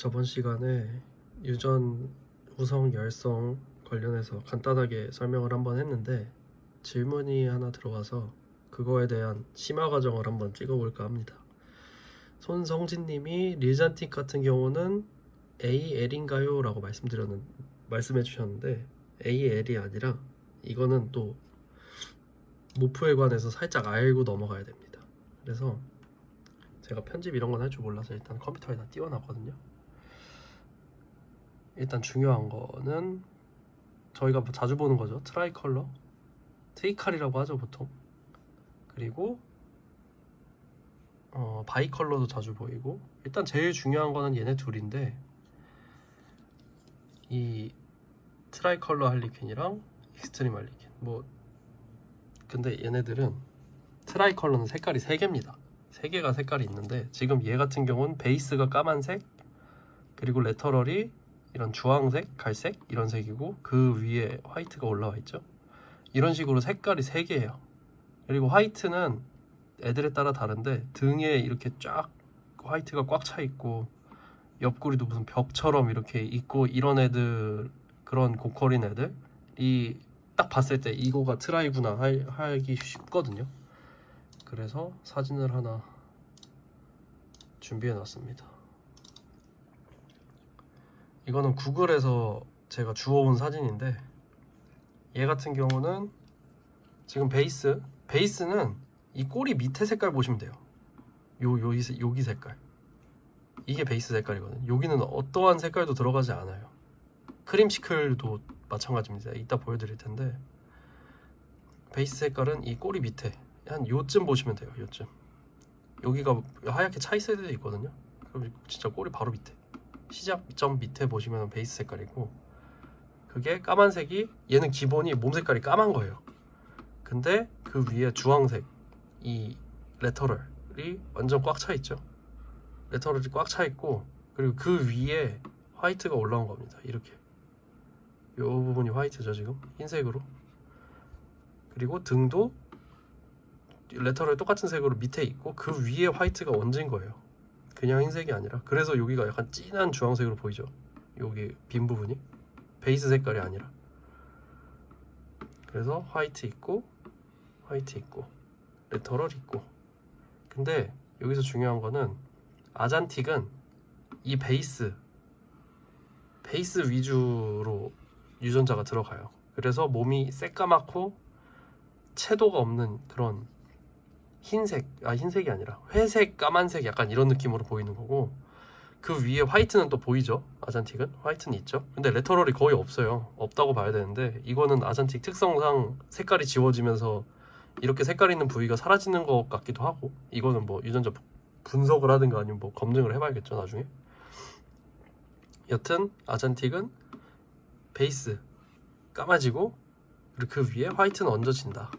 저번 시간에 유전 우성 열성 관련해서 간단하게 설명을 한번 했는데 질문이 하나 들어와서 그거에 대한 심화 과정을 한번 찍어볼까 합니다. 손성진님이 릴잔틱 같은 경우는 AL인가요? 라고 말씀드렸는 말씀해 주셨는데 AL이 아니라 이거는 또 모프에 관해서 살짝 알고 넘어가야 됩니다. 그래서 제가 편집 이런 건 할 줄 몰라서 일단 컴퓨터에다 띄워놨거든요. 일단 중요한 거는 저희가 뭐 자주 보는 거죠. 트라이 컬러, 트리칼이라고 하죠 보통. 그리고 어, 바이 컬러도 자주 보이고 일단 제일 중요한 거는 얘네 둘인데 이 트라이 컬러 할리퀸이랑 익스트림 할리퀸 뭐 근데 얘네들은 트라이 컬러는 색깔이 세 개입니다. 세 개가 색깔이 있는데 지금 얘 같은 경우는 베이스가 까만색 그리고 레터럴이 이런 주황색, 갈색 이런 색이고 그 위에 화이트가 올라와 있죠. 이런 식으로 색깔이 세 개예요. 그리고 화이트는 애들에 따라 다른데 등에 이렇게 쫙 화이트가 꽉 차 있고 옆구리도 무슨 벽처럼 이렇게 있고 이런 애들 그런 고컬인 애들이 딱 봤을 때 이거가 트라이구나 할- 하기 쉽거든요. 그래서 사진을 하나 준비해 놨습니다. 이거는 구글에서 제가 주워온 사진인데 얘 같은 경우는 지금 베이스 베이스는 이 꼬리 밑에 색깔 보시면 돼요. 요 세- 여기 색깔 이게 베이스 색깔이거든요. 여기는 어떠한 색깔도 들어가지 않아요. 크림시클도 마찬가지입니다. 이따 보여드릴 텐데 베이스 색깔은 이 꼬리 밑에 한 요쯤 보시면 돼요. 요쯤 여기가 하얗게 차 있을 때도 있거든요. 그럼 진짜 꼬리 바로 밑에 시작 점 밑에 보시면 베이스 색깔이고 그게 까만색이 얘는 기본이 몸 색깔이 까만 거예요. 근데 그 위에 주황색 이 레터럴이 완전 꽉 차 있죠. 레터럴이 꽉 차 있고 그리고 그 위에 화이트가 올라온 겁니다. 이렇게 이 부분이 화이트죠 지금 흰색으로 그리고 등도 레터럴 똑같은 색으로 밑에 있고 그 위에 화이트가 얹은 거예요. 그냥 흰색이 아니라 그래서 여기가 약간 진한 주황색으로 보이죠. 여기 빈 부분이 베이스 색깔이 아니라 그래서 화이트 있고 화이트 있고 레터럴 있고 근데 여기서 중요한 거는 아잔틱은 이 베이스 베이스 위주로 유전자가 들어가요. 그래서 몸이 새까맣고 채도가 없는 그런 흰색, 아 흰색이 아니라 회색, 까만색 약간 이런 느낌으로 보이는 거고 그 위에 화이트는 또 보이죠? 아잔틱은 화이트는 있죠. 근데 레터럴이 거의 없어요. 없다고 봐야 되는데 이거는 아잔틱 특성상 색깔이 지워지면서 이렇게 색깔 있는 부위가 사라지는 것 같기도 하고 이거는 뭐 유전자 분석을 하든가 아니면 뭐 검증을 해봐야겠죠 나중에. 여튼 아잔틱은 베이스 까마지고 그리고 그 위에 화이트는 얹어진다.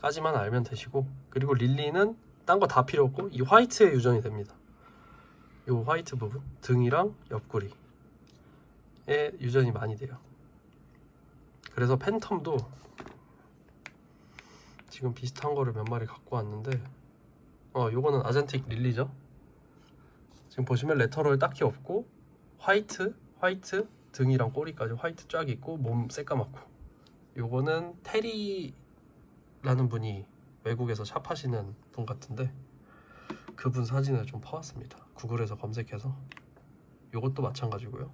까지만 알면 되시고 그리고 릴리는 딴 거 다 필요 없고 이 화이트에 유전이 됩니다. 요 화이트 부분 등이랑 옆구리에 유전이 많이 돼요. 그래서 팬텀도 지금 비슷한 거를 몇 마리 갖고 왔는데 어 요거는 아잔틱 릴리죠. 지금 보시면 레터럴 딱히 없고 화이트 화이트 등이랑 꼬리까지 화이트 쫙 있고 몸 새까맣고 요거는 테리 라는 분이 외국에서 샵하시는 분 같은데 그분 사진을 좀 퍼왔습니다. 구글에서 검색해서 요것도 마찬가지고요.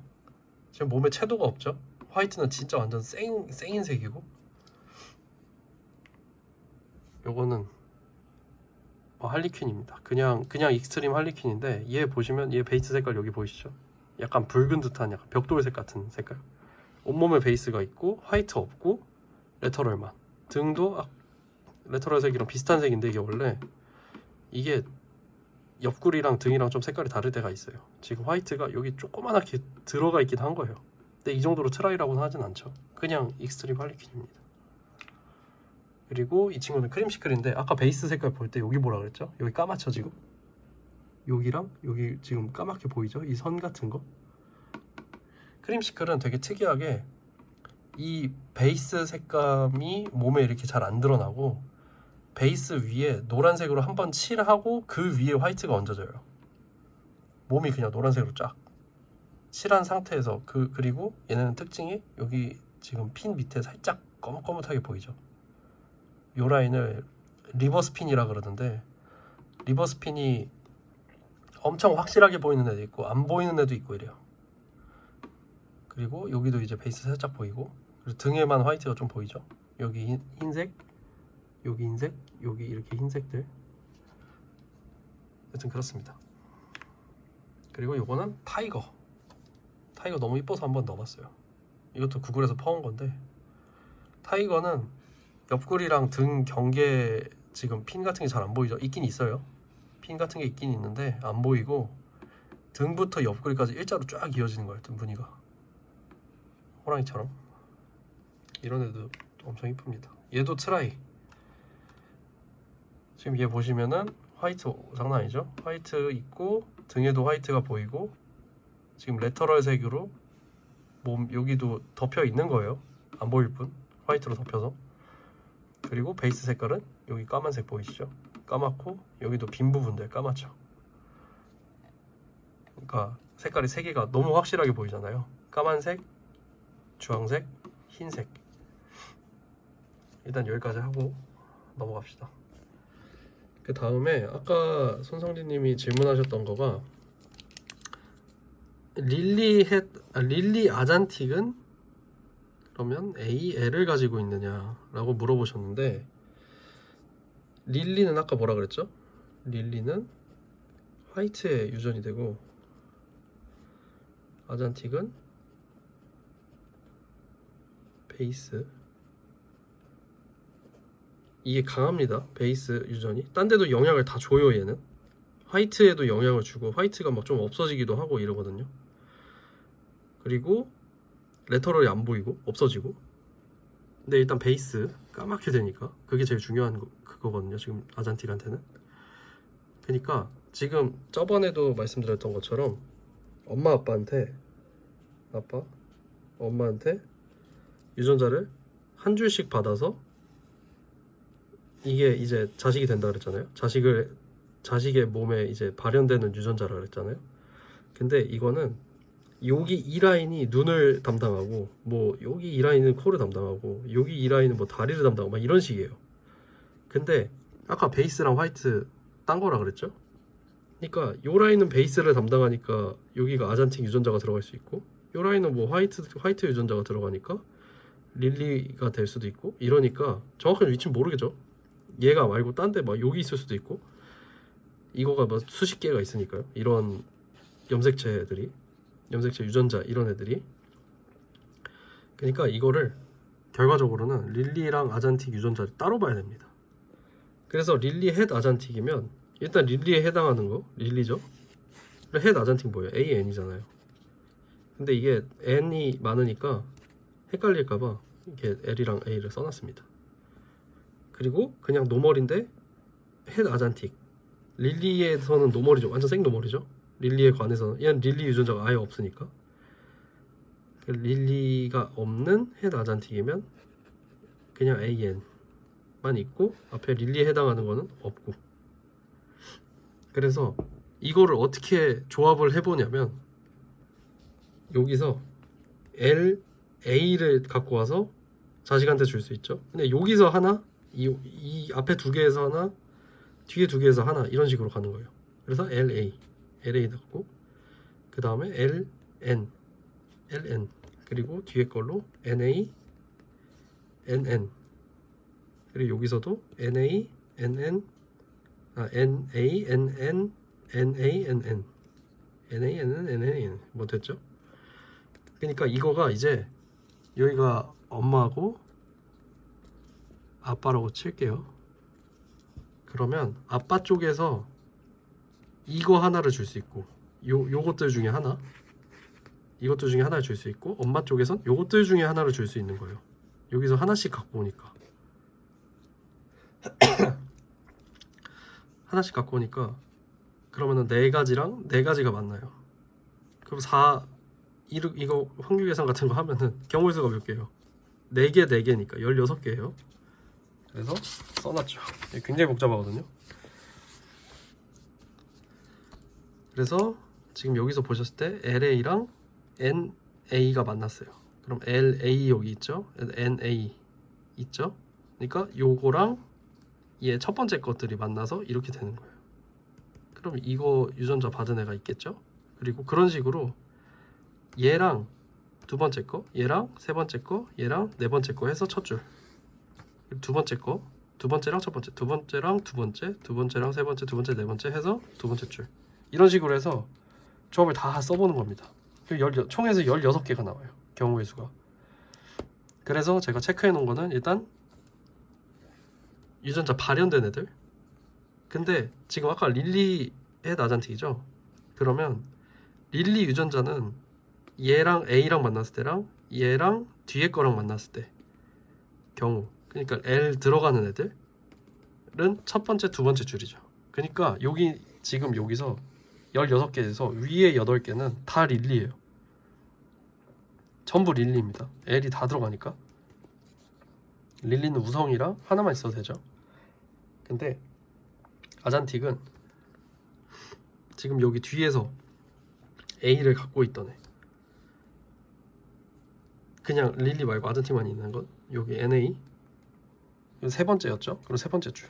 지금 몸에 채도가 없죠? 화이트는 진짜 완전 생 생흰색이고 요거는 어, 할리퀸입니다. 그냥 그냥 익스트림 할리퀸인데 얘 보시면 얘 베이스 색깔 여기 보이시죠? 약간 붉은 듯한 약간 벽돌색 같은 색깔. 온몸에 베이스가 있고 화이트 없고 레터럴만 등도 아, 레터럴 색이랑 비슷한 색인데 이게 원래 이게 옆구리랑 등이랑 좀 색깔이 다를 때가 있어요. 지금 화이트가 여기 조그만하게 들어가 있긴 한 거예요. 근데 이 정도로 트라이라고는 하진 않죠. 그냥 익스트림 할리퀸입니다. 그리고 이 친구는 크림시클인데 아까 베이스 색깔 볼 때 여기 뭐라 그랬죠? 여기 까맣죠 지금? 여기랑 여기 지금 까맣게 보이죠? 이 선 같은 거? 크림시클은 되게 특이하게 이 베이스 색감이 몸에 이렇게 잘 안 드러나고 베이스 위에 노란색으로 한 번 칠하고 그 위에 화이트가 얹어져요. 몸이 그냥 노란색으로 쫙. 칠한 상태에서 그 그리고 얘네는 특징이 여기 지금 핀 밑에 살짝 거뭇거뭇하게 보이죠. 요 라인을 리버스 핀이라 그러는데 리버스 핀이 엄청 확실하게 보이는 애도 있고 안 보이는 애도 있고 이래요. 그리고 여기도 이제 베이스 살짝 보이고 그리고 등에만 화이트가 좀 보이죠. 여기 흰, 흰색, 여기 흰색, 여기 이렇게 흰색들. 여튼 그렇습니다. 그리고 요거는 타이거. 타이거 너무 이뻐서 한번 넣어봤어요. 이것도 구글에서 퍼온 건데 타이거는 옆구리랑 등 경계 지금 핀 같은 게 잘 안 보이죠? 있긴 있어요. 핀 같은 게 있긴 있는데 안 보이고 등부터 옆구리까지 일자로 쫙 이어지는 거예요. 등 무늬가 호랑이처럼 이런 애도 엄청 이쁩니다. 얘도 트라이. 지금 얘 보시면은 화이트 장난 아니죠? 화이트 있고 등에도 화이트가 보이고 지금 레터럴 색으로 몸 여기도 덮여 있는 거예요. 안 보일 뿐 화이트로 덮여서 그리고 베이스 색깔은 여기 까만색 보이시죠? 까맣고 여기도 빈 부분들 까맣죠. 그러니까 색깔이 세 개가 너무 확실하게 보이잖아요. 까만색, 주황색, 흰색. 일단 여기까지 하고 넘어갑시다. 그 다음에 아까 손성진님이 질문하셨던 거가 릴리 헷 아, 릴리 아잔틱은 그러면 A, L을 가지고 있느냐라고 물어보셨는데 릴리는 아까 뭐라 그랬죠? 릴리는 화이트에 유전이 되고 아잔틱은 베이스 이게 강합니다 베이스 유전이. 딴 데도 영향을 다 줘요 얘는. 화이트에도 영향을 주고 화이트가 막 좀 없어지기도 하고 이러거든요. 그리고 레터럴이 안 보이고 없어지고. 근데 일단 베이스 까맣게 되니까 그게 제일 중요한 거, 그거거든요 지금 아잔틱한테는. 그러니까 지금 저번에도 말씀드렸던 것처럼 엄마 아빠한테 아빠 엄마한테 유전자를 한 줄씩 받아서 이게 이제 자식이 된다 그랬잖아요 자식을 자식의 몸에 이제 발현되는 유전자라 그랬잖아요 근데 이거는 여기 이 라인이 눈을 담당하고 뭐 여기 이 라인은 코를 담당하고 여기 이 라인은 뭐 다리를 담당하고 막 이런 식이에요. 근데 아까 베이스랑 화이트 딴 거라 그랬죠? 그러니까 요 라인은 베이스를 담당하니까 여기가 아잔틱 유전자가 들어갈 수 있고 요 라인은 뭐 화이트 화이트 유전자가 들어가니까 릴리가 될 수도 있고 이러니까 정확한 위치는 모르겠죠. 얘가 말고 딴 데 막 여기 있을 수도 있고 이거가 뭐 수십 개가 있으니까요. 이런 염색체들이 염색체 유전자 이런 애들이 그러니까 이거를 결과적으로는 릴리랑 아잔틱 유전자를 따로 봐야 됩니다. 그래서 릴리 헷 아잔틱이면 일단 릴리에 해당하는 거 릴리죠. 헷 아잔틱 뭐예요? A N이잖아요. 근데 이게 N이 많으니까 헷갈릴까봐 이렇게 L이랑 A를 써놨습니다. 그리고 그냥 노멀인데 헷 아잔틱 릴리에서는 노멀이죠. 완전 생 노멀이죠. 릴리에 관해서는. 얘는 릴리 유전자가 아예 없으니까. 그 릴리가 없는 헷 아잔틱이면 그냥 AN만 있고 앞에 릴리에 해당하는 거는 없고. 그래서 이거를 어떻게 조합을 해보냐면 여기서 L, A를 갖고 와서 자식한테 줄 수 있죠. 근데 여기서 하나 이, 이 앞에 두 개에서 하나 뒤에 두 개에서 하나 이런 식으로 가는 거예요. 그래서 LA LA 넣고 그 다음에 LN LN 그리고 뒤에 걸로 NA NN 그리고 여기서도 NA NN 아 NA NN NA NN NA NN NN 뭐 됐죠? 그러니까 이거가 이제 여기가 엄마하고 아빠라고 칠게요. 그러면 아빠 쪽에서 이거 하나를 줄 수 있고 요 요것들 중에 하나 이것들 중에 하나를 줄 수 있고 엄마 쪽에선 요것들 중에 하나를 줄 수 있는 거예요. 여기서 하나씩 갖고 오니까 하나씩 갖고 오니까 그러면은 네 가지랑 네 가지가 맞나요? 그럼 4 이거, 확률 계산 같은 거 하면은 경우의 수가 몇 개예요? 4개 4개니까 16개예요. 그래서 써놨죠. 굉장히 복잡하거든요. 그래서 지금 여기서 보셨을 때 LA랑 NA가 만났어요. 그럼 LA 여기 있죠? NA 있죠? 그러니까 요거랑 얘 첫 번째 것들이 만나서 이렇게 되는 거예요. 그럼 이거 유전자 받은 애가 있겠죠? 그리고 그런 식으로 얘랑 두 번째 거, 얘랑 세 번째 거, 얘랑 네 번째 거 해서 첫 줄. 두 번째 거, 두 번째랑 첫 번째, 두 번째랑 두 번째, 두 번째랑 세 번째, 두 번째, 네 번째 해서 두 번째 줄. 이런 식으로 해서 조합을 다 써보는 겁니다. 그 열, 총에서 16개가 나와요. 경우의 수가. 그래서 제가 체크해 놓은 거는 일단 유전자 발현된 애들. 근데 지금 아까 릴리의 나잔틱이죠? 그러면 릴리 유전자는 얘랑 A랑 만났을 때랑 얘랑 뒤에 거랑 만났을 때 경우 그러니까 L 들어가는 애들은 첫 번째 두 번째 줄이죠. 그러니까 여기 지금 여기서 16개에서 위에 8개는 다 릴리예요. 전부 릴리입니다. L이 다 들어가니까. 릴리는 우성이랑 하나만 있어도 되죠. 근데 아잔틱은 지금 여기 뒤에서 A를 갖고 있던 애. 그냥 릴리 말고 아잔틱만 있는 건 여기 NA 세 번째였죠? 그럼 세 번째 줄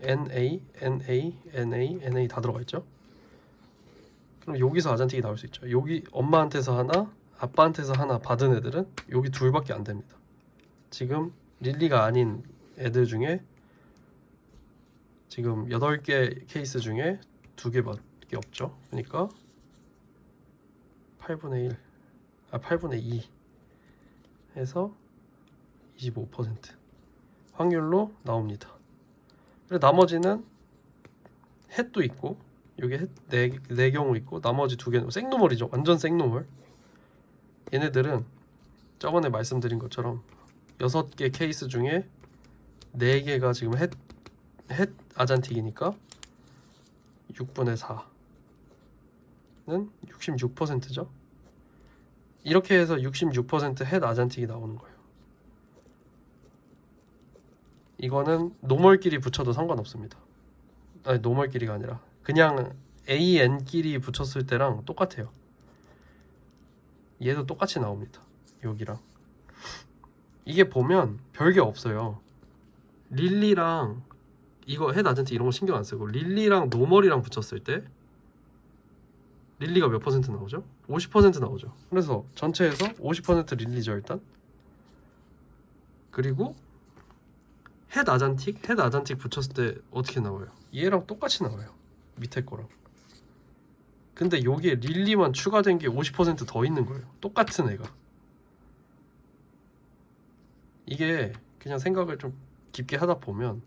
NA, NA, NA, NA 다 들어가 있죠? 그럼 여기서 아잔틱이 나올 수 있죠. 여기 엄마한테서 하나, 아빠한테서 하나 받은 애들은 여기 둘밖에 안 됩니다. 지금 릴리가 아닌 애들 중에 지금 8개 케이스 중에 두 개밖에 없죠. 그러니까 8분의 1, 아 8분의 2 해서 25% 확률로 나옵니다. 그리고 나머지는 햇도 있고 여기 햇네 네 경우 있고 나머지 두 개는 생노멀이죠. 완전 생노멀. 얘네들은 저번에 말씀드린 것처럼 여섯 개 케이스 중에 네 개가 지금 햇, 햇 아잔틱이니까 6분의 4는 66%죠. 이렇게 해서 66%햇 아잔틱이 나오는 거예요. 이거는 노멀끼리 붙여도 상관없습니다. 아니 노멀끼리가 아니라 그냥 AN끼리 붙였을 때랑 똑같아요. 얘도 똑같이 나옵니다. 여기랑 이게 보면 별게 없어요. 릴리랑 이거 햇 아젠트 이런 거 신경 안 쓰고 릴리랑 노멀이랑 붙였을 때 릴리가 몇 퍼센트 나오죠? 50% 나오죠. 그래서 전체에서 50% 릴리죠 일단. 그리고 햇 아잔틱, 햇 아잔틱 붙였을 때 어떻게 나와요? 얘랑 똑같이 나와요. 밑에 거랑. 근데 여기에 릴리만 추가된 게 50%더 있는 거예요. 똑같은 애가. 이게 그냥 생각을 좀 깊게 하다 보면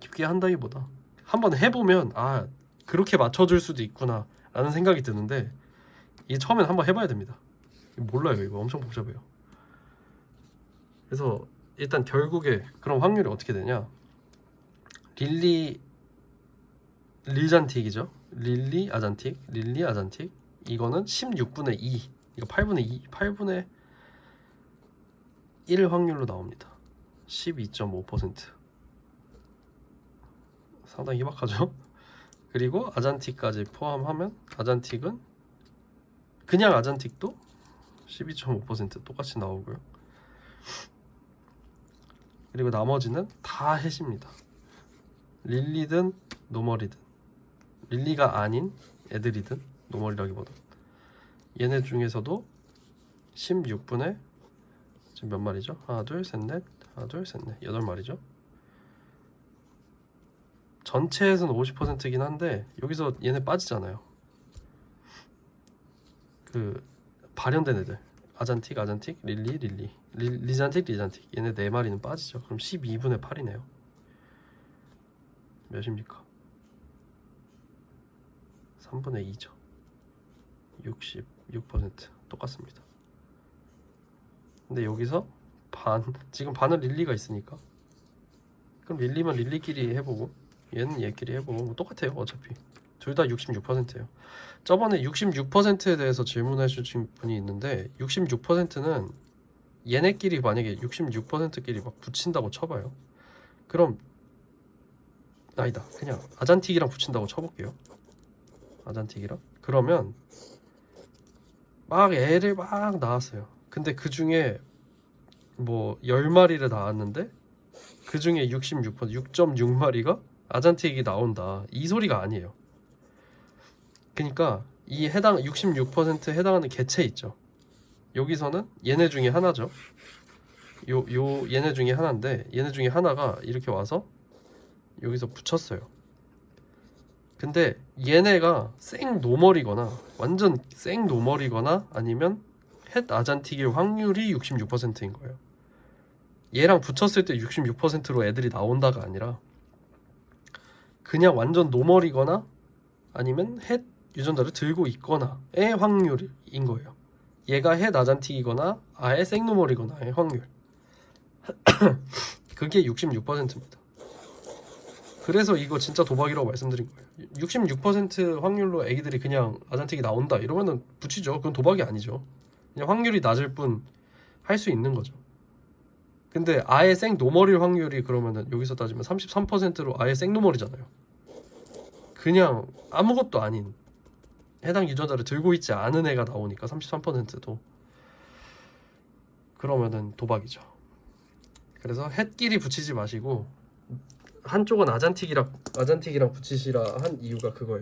깊게 한다기보다 한번 해보면 아 그렇게 맞춰줄 수도 있구나 라는 생각이 드는데 이게 처음엔 한번 해봐야 됩니다. 몰라요 이거 엄청 복잡해요. 그래서 일단 결국에 그럼 확률이 어떻게 되냐? 릴리 릴잔틱이죠. 릴리 아잔틱, 릴리 아잔틱. 이거는 16분의 2. 이거 8분의 2, 8분의 1 확률로 나옵니다. 12.5%. 상당히 희박하죠? 그리고 아잔틱까지 포함하면 아잔틱은 그냥 아잔틱도 12.5% 똑같이 나오고요. 그리고 나머지는 다 해십니다. 릴리든 노멀이든 릴리가 아닌 애들이든 노멀이라기보다 얘네 중에서도 16분의 지금 몇 마리죠? 하나 둘셋넷 하나 둘셋넷 여덟 마리죠. 전체에서는 50%이긴 한데 여기서 얘네 빠지잖아요. 그 발현된 애들 아잔틱 아잔틱 릴리 릴리 리, 리잔틱 리잔틱 얘네 네 마리는 빠지죠. 그럼 12분의 8이네요. 몇입니까? 3분의 2죠. 66% 똑같습니다. 근데 여기서 반 지금 반은 릴리가 있으니까 그럼 릴리만 릴리끼리 해보고 얘는 얘끼리 해보고 뭐 똑같아요 어차피 둘 다 66%예요. 저번에 66%에 대해서 질문해 주신 분이 있는데 66%는 얘네끼리 만약에 66%끼리 막 붙인다고 쳐봐요. 그럼 아니다 그냥 아잔틱이랑 붙인다고 쳐볼게요. 아잔틱이랑 그러면 막 애를 막 낳았어요. 근데 그 중에 뭐 10마리를 낳았는데 그 중에 66% 6.6마리가 아잔틱이 나온다. 이 소리가 아니에요. 그러니까 이 해당 66% 해당하는 개체 있죠. 여기서는 얘네 중에 하나죠. 요 요 얘네 중에 하나인데 얘네 중에 하나가 이렇게 와서 여기서 붙였어요. 근데 얘네가 생 노멀이거나 완전 생 노멀이거나 아니면 햇 아잔틱일 확률이 66%인 거예요. 얘랑 붙였을 때 66%로 애들이 나온다가 아니라 그냥 완전 노멀이거나 아니면 햇 유전자를 들고 있거나의 확률인 거예요. 얘가 햇 아잔틱이거나 아예 생노멀이거나의 확률. 그게 66%입니다. 그래서 이거 진짜 도박이라고 말씀드린 거예요. 66% 확률로 애기들이 그냥 아잔틱이 나온다 이러면은 붙이죠. 그건 도박이 아니죠. 그냥 확률이 낮을 뿐 할 수 있는 거죠. 근데 아예 생 노멀일 확률이 그러면은 여기서 따지면 33%로 아예 생 노멀이잖아요. 그냥 아무것도 아닌 해당 유전자를 들고 있지 않은 애가 나오니까 33%도 그러면은 도박이죠. 그래서 햇끼리 붙이지 마시고 한쪽은 아잔틱이랑 아잔틱이랑 붙이시라 한 이유가 그거예요.